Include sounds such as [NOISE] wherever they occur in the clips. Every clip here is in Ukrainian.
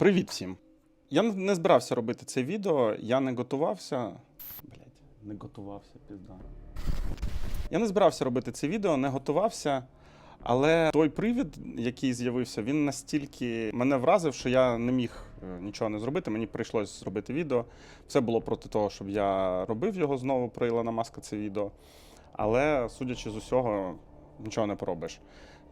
Привіт всім! Я не- збирався робити це відео, я не готувався. Блять, не готувався, пізда. Я не збирався робити це відео, не готувався. Але той привід, який з'явився, він настільки мене вразив, що я не міг е, нічого не зробити. Мені прийшлось зробити відео. Все було проти того, щоб я робив його знову про Ілона Маска це відео. Але, судячи з усього, нічого не поробиш.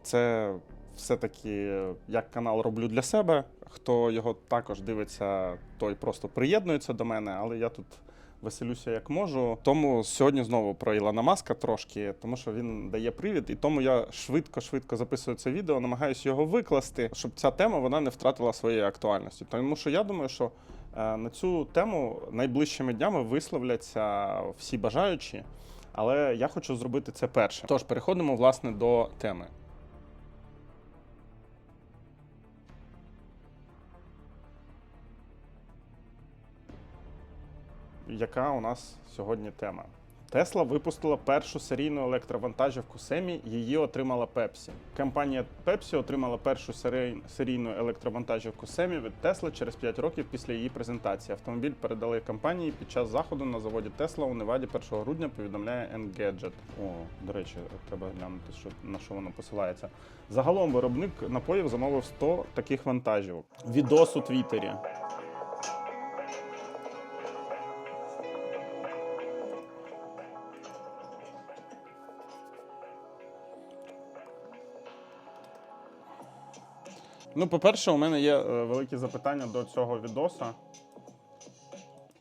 Це все-таки як канал роблю для себе. Хто його також дивиться, той просто приєднується до мене, але я тут веселюся як можу. Тому сьогодні знову про Ілона Маска трошки, тому що він дає привід, і тому я швидко-швидко записую це відео, намагаюся його викласти, щоб ця тема вона не втратила своєї актуальності. Тому що я думаю, що е, на цю тему найближчими днями висловляться всі бажаючі. Але я хочу зробити це перше. Тож переходимо власне до теми. Яка у нас сьогодні тема? Тесла випустила першу серійну електровантажівку Семі, її отримала Пепсі. Компанія Пепсі отримала першу серій- серійну електровантажівку Семі від Тесла через 5 років після її презентації. Автомобіль передали компанії під час заходу на заводі Тесла у Неваді 1 грудня. Повідомляє Engadget. О, до речі, треба глянути, що на що воно посилається. Загалом виробник напоїв замовив 100 таких вантажівок. Відос у Твіттері. Ну, по-перше, у мене є е, великі запитання до цього відоса.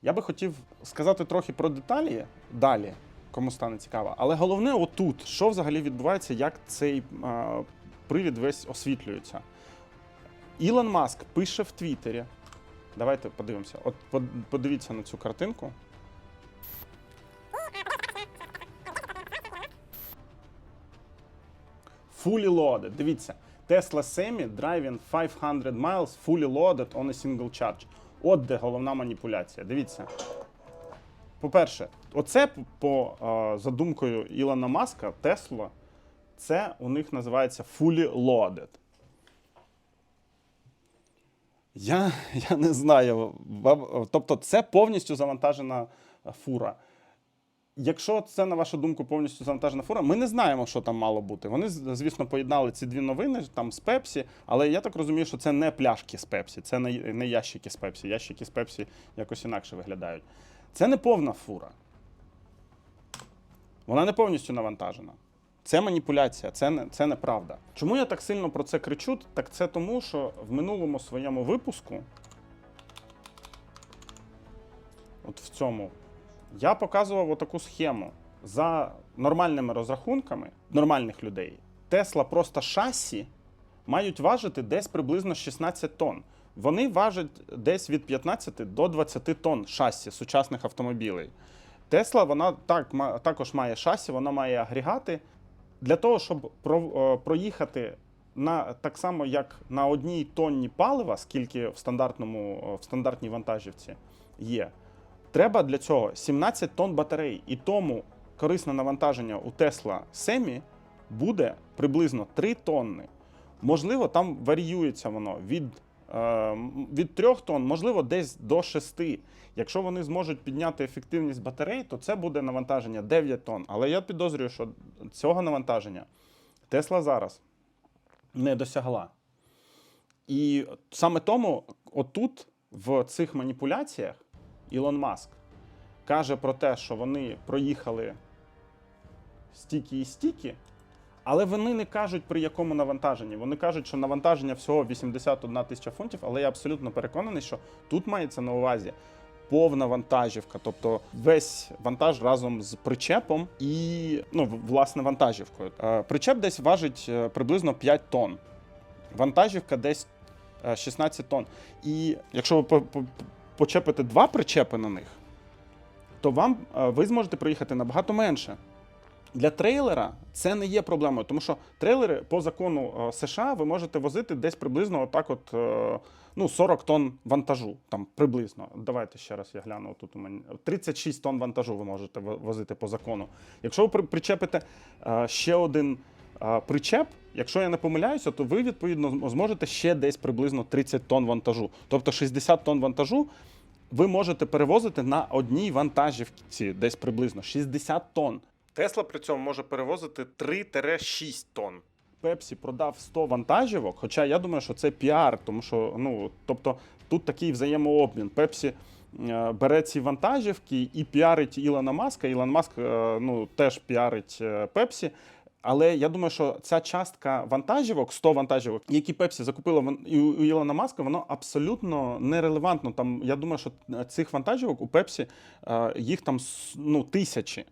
Я би хотів сказати трохи про деталі далі, кому стане цікаво. Але головне отут, що взагалі відбувається, як цей е, привід весь освітлюється. Ілон Маск пише в Твіттері. Давайте подивимося. От подивіться на цю картинку. Fully loaded. Дивіться. Tesla Semi driving 500 miles fully loaded on a single charge. От де головна маніпуляція. Дивіться. По-перше, оце по е, задумкою Ілона Маска, Tesla, це у них називається fully loaded. Я, я не знаю. Тобто, це повністю завантажена фура. Якщо це, на вашу думку, повністю завантажена фура, ми не знаємо, що там мало бути. Вони, звісно, поєднали ці дві новини там з Пепсі, але я так розумію, що це не пляшки з Пепсі, це не, ящики з Пепсі. Ящики з Пепсі якось інакше виглядають. Це не повна фура. Вона не повністю навантажена. Це маніпуляція, це, не, це неправда. Чому я так сильно про це кричу? Так це тому, що в минулому своєму випуску, от в цьому, я показував отаку схему. За нормальними розрахунками нормальних людей, Тесла просто шасі мають важити десь приблизно 16 тонн. Вони важать десь від 15 до 20 тонн шасі сучасних автомобілей. Тесла вона так, також має шасі, вона має агрегати. Для того, щоб е, проїхати на, так само, як на одній тонні палива, скільки в, стандартному, в стандартній вантажівці є, треба для цього 17 тонн батарей. І тому корисне навантаження у Tesla Semi буде приблизно 3 тонни. Можливо, там варіюється воно від, е, від 3 тонн, можливо, десь до 6. Якщо вони зможуть підняти ефективність батарей, то це буде навантаження 9 тонн. Але я підозрюю, що цього навантаження Тесла зараз не досягла. І саме тому, отут, в цих маніпуляціях, Ілон Маск каже про те, що вони проїхали стільки і стільки, але вони не кажуть при якому навантаженні. Вони кажуть, що навантаження всього 81 тисяча фунтів, але я абсолютно переконаний, що тут мається на увазі повна вантажівка, тобто весь вантаж разом з причепом і ну, власне вантажівкою. Е, Причеп десь важить е, приблизно 5 тонн. Вантажівка десь е, 16 тонн. І якщо ви почепите два причепи на них, то вам е, ви зможете проїхати набагато менше. Для трейлера це не є проблемою, тому що трейлери по закону е, США ви можете возити десь приблизно отак, от е, ну 40 тонн вантажу. Там приблизно. Давайте ще раз я гляну. Тут у мене 36 тонн вантажу ви можете возити по закону. Якщо ви причепите ще один причеп, якщо я не помиляюся, то ви відповідно зможете ще десь приблизно 30 тонн вантажу. Тобто 60 тонн вантажу ви можете перевозити на одній вантажівці десь приблизно 60 тонн. Тесла при цьому може перевозити 3-6 тонн. Пепсі продав 100 вантажівок, хоча я думаю, що це піар, тому що ну тобто тут такий взаємообмін. Пепсі е, бере ці вантажівки і піарить Ілона Маска. Ілон Маск е, ну, теж піарить е, Пепсі. Але я думаю, що ця частка вантажівок, 100 вантажівок, які Пепсі закупила у Ілона Маска, воно абсолютно нерелевантно. Там я думаю, що цих вантажівок у Пепсі е, їх там ну, тисячі.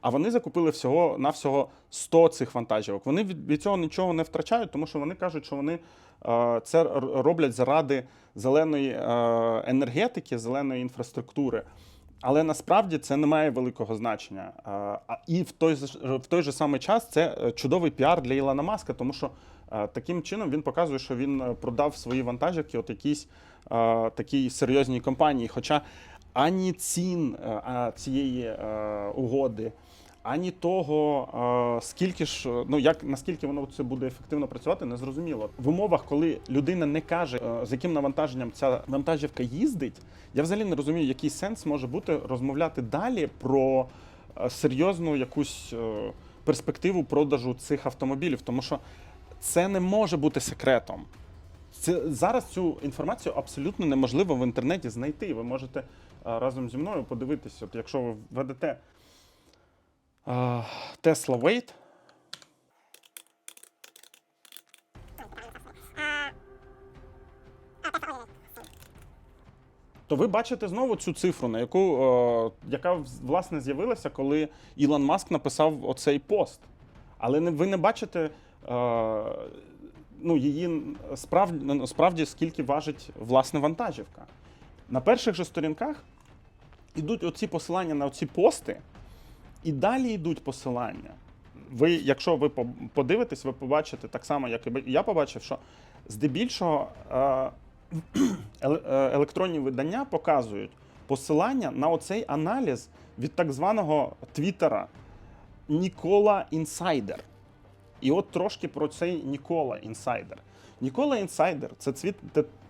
А вони закупили всього на всього 100 цих вантажівок. Вони від, від цього нічого не втрачають, тому що вони кажуть, що вони е, це роблять заради зеленої е, енергетики, зеленої інфраструктури. Але насправді це не має великого значення. І в той в той же самий час це е, чудовий піар для Ілона Маска, тому що е, таким чином він показує, що він е, продав свої вантажівки от якійсь такій серйозній компанії. Хоча ані цін цієї угоди, ані того, е, скільки ж, ну як наскільки воно це буде ефективно працювати, не зрозуміло. В умовах, коли людина не каже, е, з яким навантаженням ця вантажівка їздить, я взагалі не розумію, який сенс може бути розмовляти далі про е, серйозну якусь перспективу продажу цих автомобілів, тому що це не може бути секретом. Це зараз цю інформацію абсолютно неможливо в інтернеті знайти. Ви можете разом зі мною подивитися, от якщо ви введете Tesla Weight, то ви бачите знову цю цифру, на яку, е, яка власне з'явилася, коли Ілон Маск написав оцей пост. Але не, ви не бачите е, ну, її справді, справді скільки важить власне вантажівка. На перших же сторінках йдуть оці посилання на оці пости, і далі йдуть посилання. Ви, якщо ви подивитесь, ви побачите так само, як і я побачив, що здебільшого е, [CLEARS THROAT] е, електронні видання показують посилання на оцей аналіз від так званого твіттера Нікола Інсайдер. І от трошки про цей Нікола Інсайдер. Нікола Інсайдер це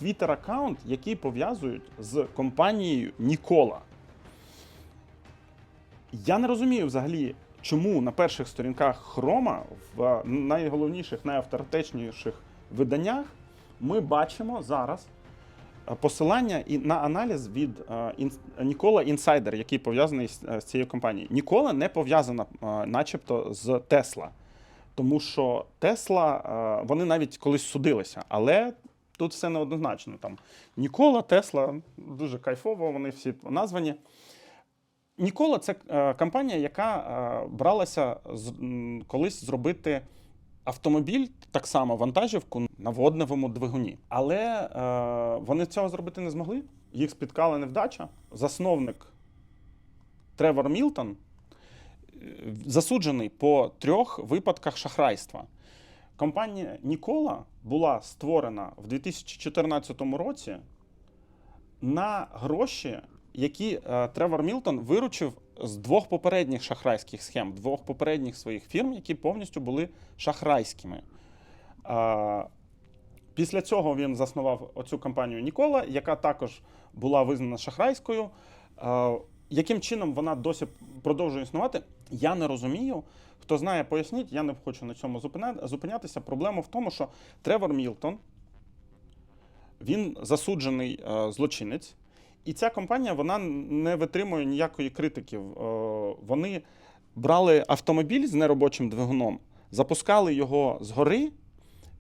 твіттер-аккаунт, який пов'язують з компанією Нікола. Я не розумію взагалі, чому на перших сторінках Хрома в найголовніших, найавторитетніших виданнях ми бачимо зараз е, посилання і на аналіз від е, Нікола Інсайдер, який пов'язаний з, е, цією компанією. Нікола не пов'язана, начебто, з Тесла. Тому що Тесла, вони навіть колись судилися, але тут все неоднозначно. Там Нікола, Тесла, дуже кайфово, вони всі названі. Нікола це е, компанія, яка е, бралася колись зробити автомобіль, так само вантажівку на водневому двигуні. Але е, вони цього зробити не змогли. Їх спіткала невдача. Засновник Тревор Мілтон засуджений по трьох випадках шахрайства. Компанія Нікола була створена в 2014 році на гроші, які е, Тревор Мілтон виручив з двох попередніх шахрайських схем, двох попередніх своїх фірм, які повністю були шахрайськими. Е, Після цього він заснував оцю компанію Нікола, яка також була визнана шахрайською. Е, Яким чином вона досі продовжує існувати, я не розумію. Хто знає, поясніть, я не хочу на цьому зупинятися. Проблема в тому, що Тревор Мілтон він засуджений злочинець, і ця компанія вона не витримує ніякої критики. Е, вони брали автомобіль з неробочим двигуном, запускали його згори,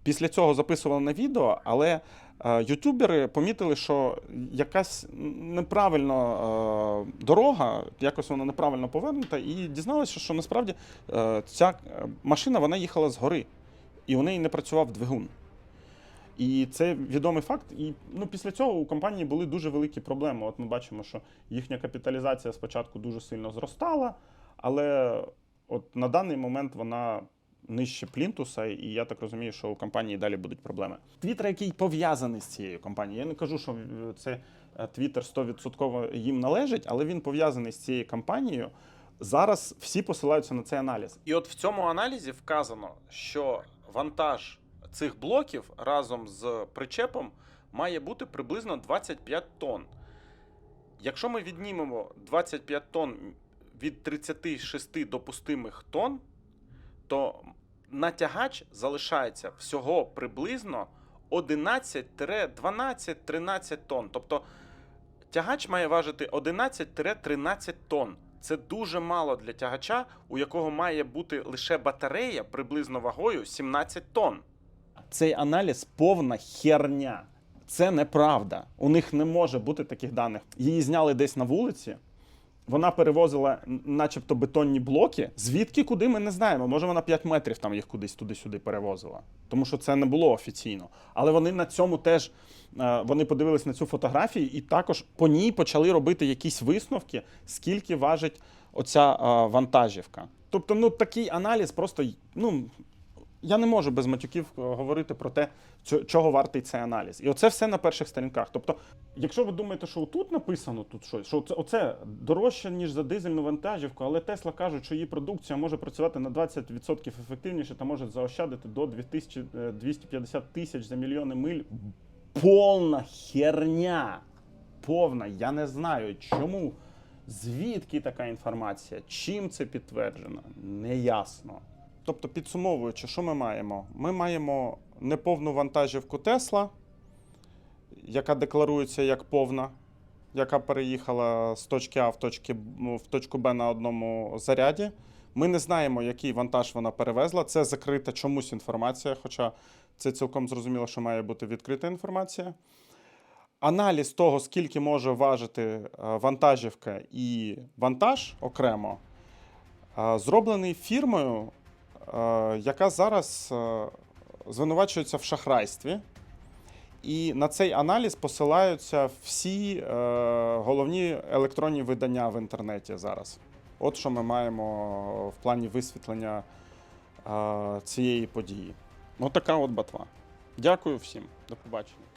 після цього записували на відео, але е, ютубери помітили, що якась неправильно е, дорога, якось вона неправильно повернута, і дізналися, що насправді ця машина вона їхала згори, і у неї не працював двигун. І це відомий факт. І ну, після цього у компанії були дуже великі проблеми. От ми бачимо, що їхня капіталізація спочатку дуже сильно зростала, але от на даний момент вона нижче плінтуса, і я так розумію, що у компанії далі будуть проблеми. Твіттер, який пов'язаний з цією компанією. Я не кажу, що е, це е, Твіттер 100% їм належить, але він пов'язаний з цією компанією. зараз всі посилаються на цей аналіз. І от в цьому аналізі вказано, що вантаж цих блоків разом з причепом має бути приблизно 25 тонн. Якщо ми віднімемо 25 тонн від 36 допустимих тонн, то на тягач залишається всього приблизно 11-12-13 тонн. Тобто тягач має важити 11-13 тонн. Це дуже мало для тягача, у якого має бути лише батарея приблизно вагою 17 тонн. Цей аналіз повна херня. Це неправда. У них не може бути таких даних. Її зняли десь на вулиці. Вона перевозила, начебто, бетонні блоки. Звідки куди ми не знаємо. Може, вона 5 метрів там їх кудись туди-сюди перевозила. Тому що це не було офіційно. Але вони на цьому теж е, вони подивились на цю фотографію і також по ній почали робити якісь висновки, скільки важить оця е, вантажівка. Тобто, ну такий аналіз просто ну. Я не можу без матюків е, говорити про те, чого вартий цей аналіз. І оце все на перших сторінках. Тобто, якщо ви думаєте, що тут написано тут щось, що це оце дорожче, ніж за дизельну вантажівку, але Тесла кажуть, що її продукція може працювати на 20% ефективніше та може заощадити до 2000, е, 250 тисяч за мільйони миль. Повна херня. Повна. Я не знаю, чому. Звідки така інформація? Чим це підтверджено? Неясно. Тобто, підсумовуючи, що ми маємо? Ми маємо неповну вантажівку Тесла, яка декларується як повна, яка переїхала з точки А в, точки, ну, в точку Б на одному заряді. Ми не знаємо, який вантаж вона перевезла. Це закрита чомусь інформація, хоча це цілком зрозуміло, що має бути відкрита інформація. Аналіз того, скільки може важити е, вантажівка і вантаж окремо, е, зроблений фірмою, яка зараз е, звинувачується в шахрайстві. І на цей аналіз посилаються всі е, головні електронні видання в інтернеті зараз. От що ми маємо в плані висвітлення е, цієї події. От така от батва. Дякую всім. До побачення.